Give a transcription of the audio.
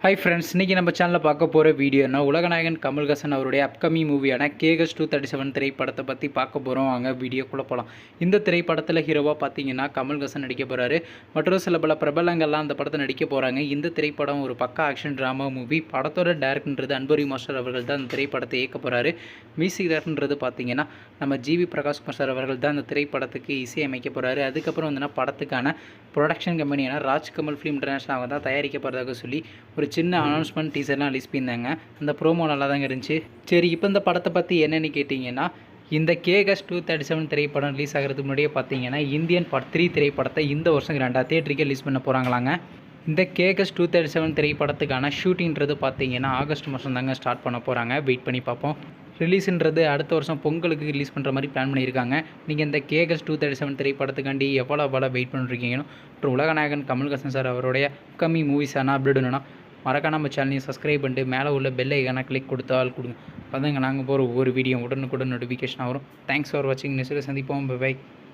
Hi friends இன்றைக்கி நம்ம சேனலில் பார்க்க போகிற வீடியோனா உலகநாயகன் கமல்ஹாசன் அவருடைய அப்கமிங் மூவியான கேகஸ் டூ தேர்ட்டி செவன் திரைப்படத்தை பற்றி பார்க்க போகிறோம் வாங்க வீடியோக்குள்ளே போகலாம் இந்த திரைப்படத்தில் ஹீரோவாக பார்த்தீங்கன்னா கமல்ஹாசன் நடிக்க போகிறாரு மற்றும் சில பல பிரபலங்கள்லாம் அந்த படத்தை நடிக்க போகிறாங்க இந்த திரைப்படம் ஒரு பக்கா ஆக்ஷன் ட்ராமா மூவி படத்தோட டேரக்டர்ன்றது அன்பரி மாஸ்டர் அவர்கள் தான் அந்த திரைப்படத்தை இயக்க போகிறாரு மியூசிக் டேரக்டர்ன்றது பார்த்தீங்கன்னா நம்ம ஜிவி பிரகாஷ் மாஸ்டர் சார் அவர்கள் தான் அந்த திரைப்படத்துக்கு இசையமைக்க போகிறாரு அதுக்கப்புறம் வந்துன்னா படத்துக்கான ப்ரொடக்ஷன் கம்பெனியான ராஜ்கமல் ஃபிலிம் இன்டர்நேஷனல் அவங்க தான் தயாரிக்க போகிறதாக சொல்லி ஒரு சின்ன அனௌன்ஸ்மெண்ட் டீசர்லாம் ரிலீஸ் பண்ணியிருந்தாங்க. அந்த ப்ரோமோ நல்லா தாங்க இருந்துச்சு. சரி இப்போ இந்த படத்தை பற்றி என்னென்னு கேட்டிங்கன்னா இந்த கேகஸ் டூ தேர்ட்டி செவன் திரைப்படம் ரிலீஸ் ஆகிறதுக்கு முன்னாடியே பார்த்தீங்கன்னா இந்தியன் பார்ட் த்ரீ திரைப்படத்தை இந்த வருஷம் ரெண்டா தேட்டருக்கு ரிலீஸ் பண்ண போகிறாங்களாங்க இந்த கேகஸ் டூ தேர்ட்டி செவன் திரைப்படத்துக்கான ஷூட்டிங்கிறது பார்த்தீங்கன்னா ஆகஸ்ட் மாதம் தாங்க ஸ்டார்ட் பண்ண போகிறாங்க வெயிட் பண்ணி பார்ப்போம் ரிலீஸுன்றது அடுத்த வருஷம் பொங்கலுக்கு ரிலீஸ் பண்ணுற மாதிரி பிளான் பண்ணியிருக்காங்க. நீங்கள் இந்த கேகஸ் டூ தேர்ட்டி செவன் திரைப்படத்துக்காண்டி எவ்வளோ எவ்வளோ வெயிட் பண்ணிருக்கீங்கன்னு அப்புறம் உலகநாயகன் கமல்ஹாசன் சார் அவருடைய அப்கமிங் மூவிஸ் ஆனால் அப்டேட் மறக்காம நம்ம சேனலையும் சப்ஸ்கிரைப் பண்ணிட்டு மேலே உள்ள பெல் ஐக்கான கிளிக் கொடுத்தால் கொடுங்க. அப்போ நாங்கள் போகிற ஒவ்வொரு வீடியோ உடனுக்குடன் நோட்டிஃபிகேஷன் வரும். தேங்க்ஸ் ஃபார் வாட்சிங் நெக்ஸ்ட்டில் சந்திப்போம். பை